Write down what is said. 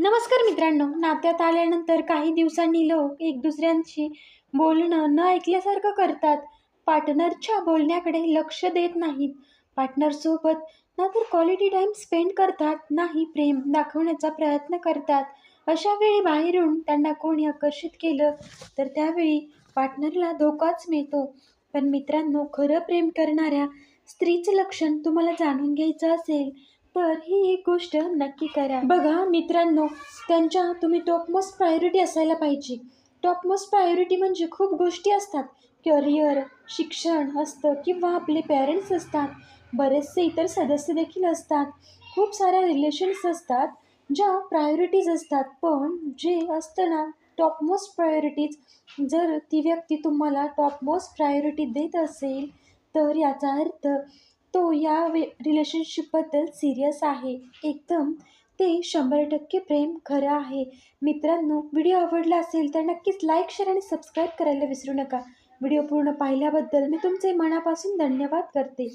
नमस्कार मित्रांनो नात्यात आल्यानंतर काही दिवसांनी लोक एक दुसऱ्यांशी बोलणं न ऐकल्यासारखं करतात. पार्टनरच्या बोलण्याकडे लक्ष देत नाहीत. पार्टनरसोबत ना तर क्वालिटी टाईम स्पेंड करतात नाही प्रेम दाखवण्याचा प्रयत्न करतात. अशा वेळी बाहेरून त्यांना कोणी आकर्षित केलं तर त्यावेळी पार्टनरला धोकाच मिळतो. पण मित्रांनो खरं प्रेम करणाऱ्या स्त्रीचं लक्षण तुम्हाला जाणून घ्यायचं असेल तर ही एक गोष्ट नक्की करा. बघा मित्रांनो त्यांच्या तुम्ही टॉपमोस्ट प्रायोरिटी असायला पाहिजे. टॉपमोस्ट प्रायोरिटी म्हणजे खूप गोष्टी असतात. करिअर शिक्षण असतं किंवा आपले पेरेंट्स असतात. बरेचसे इतर सदस्य देखील असतात. खूप साऱ्या रिलेशन्स असतात ज्या प्रायोरिटीज असतात. पण जे असतं ना टॉपमोस्ट प्रायोरिटीज जर ती व्यक्ती तुम्हाला टॉपमोस्ट प्रायोरिटी देत असेल तर याचा अर्थ तो या वे रिलेशनशिपबद्दल सिरियस आहे. एकदम ते शंभर टक्के प्रेम खरं आहे. मित्रांनो व्हिडिओ आवडला असेल तर नक्कीच लाईक शेअर आणि सबस्क्राईब करायला विसरू नका. व्हिडिओ पूर्ण पाहिल्याबद्दल मी तुमचे मनापासून धन्यवाद करते.